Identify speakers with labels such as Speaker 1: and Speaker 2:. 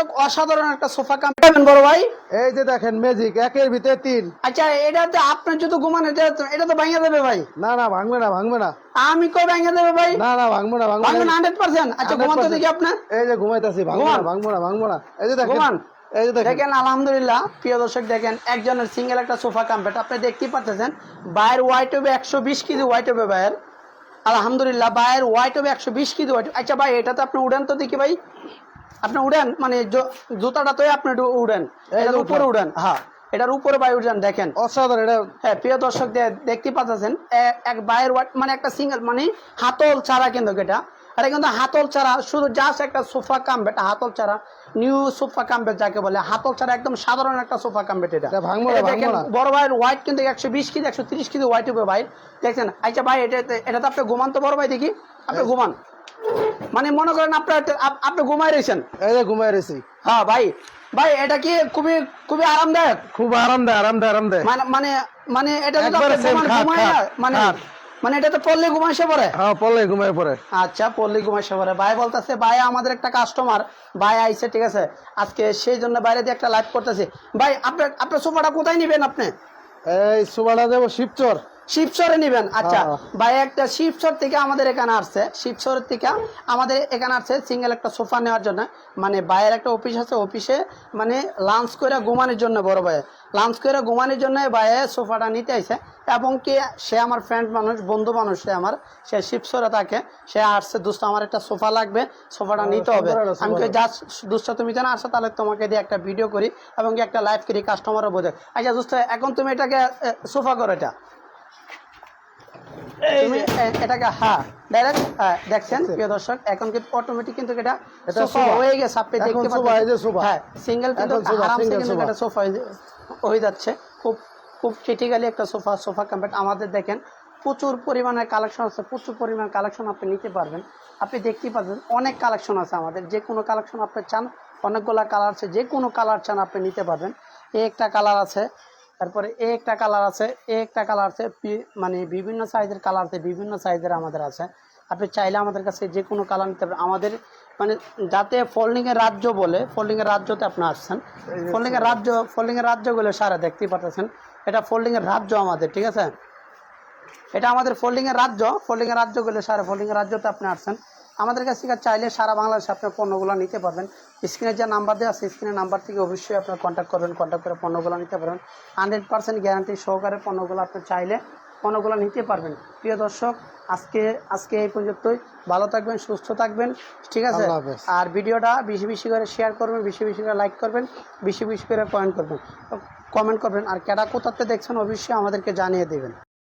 Speaker 1: দর্শক অসাধারণ একটা সোফা কাম পাবেন বড় ভাই।
Speaker 2: এই যে দেখেন ম্যাজিক একের ভিতরে তিন।
Speaker 1: আচ্ছা এটাতে আপনার যদি ঘুমান এটা তো- এটা তো ভাঙে দেবে ভাই।
Speaker 2: না না ভাঙবে না ভাঙবে না।
Speaker 1: আমি কই ভাঙে দেবে ভাই?
Speaker 2: না না ভাঙবো না ভাঙবো না।
Speaker 1: হান্ড্রেড পার্সেন্ট আচ্ছা ঘুমান তো
Speaker 2: 100%
Speaker 1: দেখি আপনার।
Speaker 2: এই যে ঘুমাইতেছি ভাঙবো না। ভাঙবো না ভাঙবো না। এই যে দেখেন
Speaker 1: ঘুমান।
Speaker 2: দেখেন।
Speaker 1: আলহামদুলিল্লাহ প্রিয় দর্শক দেখেন একজনের সিঙ্গেল একটা সোফা কাম্পেট আপনি দেখতেই পাচ্ছেন বাইরের হবে একশো বিশ কেজি হোয়াইট হবে বাইরের আলহামদুলিল্লাহ বাইরের হোয়াইট হবে একশো বিশ কেজি হোয়াইট আচ্ছা ভাই এটা তো আপনি উড়েন তো দেখি ভাই। আপনি উড়েন মানে জুতাটা তো আপনি উড়েন। এটার উপরে উড়েন। হ্যাঁ। এটার উপরে ভাই উড়েন দেখেন।
Speaker 2: অসাধারণ এটা
Speaker 1: হ্যাঁ প্রিয় দর্শক দেখতে পাচ্ছেন এক বাইরের হোয়াইট মানে একটা সিঙ্গেল মানে হাতল ছাড়া কিন্তু এটা। এটা কিন্তু হাতল ছাড়া শুধু জাস্ট একটা সোফা কাম্পেট হাতল ছাড়া নিউ সোফা কাম্পেট যাকে বলে হাতল ছাড়া একদম সাধারণ একটা সোফা কাম্পেট এটা।
Speaker 2: এটা।
Speaker 1: বড় ভাইয়ের হোয়াইট কিন্তু একশো বিশ কেজি একশো তিরিশ কেজি হোয়াইট হবে ভাই। দেখছেন আচ্ছা ভাই এটা এটা তো আপনি ঘুমান তো বড় ভাই দেখি। আপনি ঘুমান। মানে মনে করেন আপনার আপনি ঘুমাই রয়েছেন।
Speaker 2: এই যে ঘুমাই রয়েছি।
Speaker 1: হ্যাঁ ভাই। ভাই এটা কি খুবই খুবই আরামদায়ক?
Speaker 2: খুব আরাম দেয় আরাম দেয় আরাম দেয়
Speaker 1: মানে মানে মানে এটা তো ঘুমায় না মানে মানে এটা তো পড়লে ঘুমাইছে পরে
Speaker 2: হ্যাঁ পড়লে ঘুমাই পড়ে।
Speaker 1: আচ্ছা পড়লে ঘুমাইছে পরে ভাই বলতেছে ভাই আমাদের একটা কাস্টমার ভাই আইছে ঠিক আছে? আজকে সেই জন্য বাইরে দিয়ে একটা লাইভ করতেছে। ভাই আপনার আপনার সোফাটা কোথায় নিবেন আপনি?
Speaker 2: এই সুবাটা দেবো শিবচর।
Speaker 1: শিবচরে নিবেন। আচ্ছা। ভাই একটা শিবচর থেকে আমাদের এখানে আসছে। শিবচরের থেকে আমাদের এখানে আসছে সিঙ্গেল একটা সোফা নেওয়ার জন্য। মানে ভাইয়ের একটা অফিস আছে অফিসে মানে লাঞ্চ করে ঘুমানোর জন্য বড় ভাই। লাঞ্চ করে ঘুমানোর জন্য ভাইয়ে সোফাটা নিতে আইছে। এবং কি সে আমার ফ্রেন্ড মানুষ বন্ধু মানুষ সে আমার। সে শিবচরে থাকে। সে আসছে দুষ্ট আমার একটা সোফা লাগবে। সোফাটা নিতে হবে। আমি। জাস্ট দুষ্ট তুমি জানা আসো তাহলে তোমাকে দিয়ে একটা ভিডিও করি এবং কি একটা লাইভ করি কাস্টমারও বোঝে। আচ্ছা দোস্ত এখন তুমি এটাকে সোফা করো এটা। তুমি এটাকে হ্যাঁ ডাইরেক্ট দেখছেন প্রিয় দর্শক এখন কিন্তু অটোমেটিক কিন্তু এটা সোফা। হয়ে গেছে আপনি দেখতে পাচ্ছেন। হ্যাঁ সিঙ্গেল কিন্তু আরামসে কিন্তু এটা সোফা হয়ে- হয়ে যাচ্ছে। খুব খুব ক্রিটিক্যালি একটা সোফা সোফা কমপ্লিট আমাদের দেখেন প্রচুর পরিমাণে কালেকশন আছে প্রচুর পরিমাণ কালেকশন আপনি নিতে পারবেন। আপনি দেখতেই পাচ্ছেন অনেক কালেকশন আছে আমাদের। যে কোনো কালেকশন আপনি চান অনেকগুলা কালার আছে যে কোনো কালার চান আপনি নিতে পারবেন। এই একটা কালার আছে তারপরে এ একটা কালার আছে এ একটা কালার আছে মানে বিভিন্ন সাইজের কালার আছে বিভিন্ন সাইজের আমাদের আছে। আপনি চাইলে আমাদের কাছে যে কোনো কালার নিতে পারবেন আমাদের মানে যাতে ফোল্ডিং এর রাজ্য বলে ফোল্ডিং এর রাজ্যতে আপনি আসছেন। ফোল্ডিং এর রাজ্য ফোল্ডিং এর রাজ্যগুলো সারা দেখতেই পাচ্ছেন এটা ফোল্ডিং এর রাজ্য আমাদের ঠিক আছে? এটা আমাদের ফোল্ডিং এর রাজ্য। ফোল্ডিং এর রাজ্যগুলো সারা ফোল্ডিং এর রাজ্যতে আপনি আসছেন। আমাদের কাছ থেকে চাইলে সারা বাংলাদেশে আপনার পণ্যগুলো নিতে পারবেন। স্ক্রিনে যে নাম্বার দেওয়া আছে স্ক্রিনের নাম্বার থেকে অবশ্যই আপনার কন্ট্যাক্ট করবেন কন্ট্যাক্ট করে পণ্যগুলো নিতে পারবেন। হান্ড্রেড পার্সেন্ট গ্যারান্টি সহকারে পণ্যগুলো আপনি চাইলে পণ্যগুলো নিতে পারবেন। প্রিয় দর্শক আজকে আজকে এই পর্যন্তই। ভালো থাকবেন সুস্থ থাকবেন। ঠিক আছে? আর ভিডিওটা বেশি বেশি করে শেয়ার করবেন বেশি বেশি করে লাইক করবেন বেশি বেশি করে কমেন্ট করবেন। কমেন্ট করবেন। আর কেডা কোথাতে দেখছেন অবশ্যই আমাদেরকে জানিয়ে দেবেন।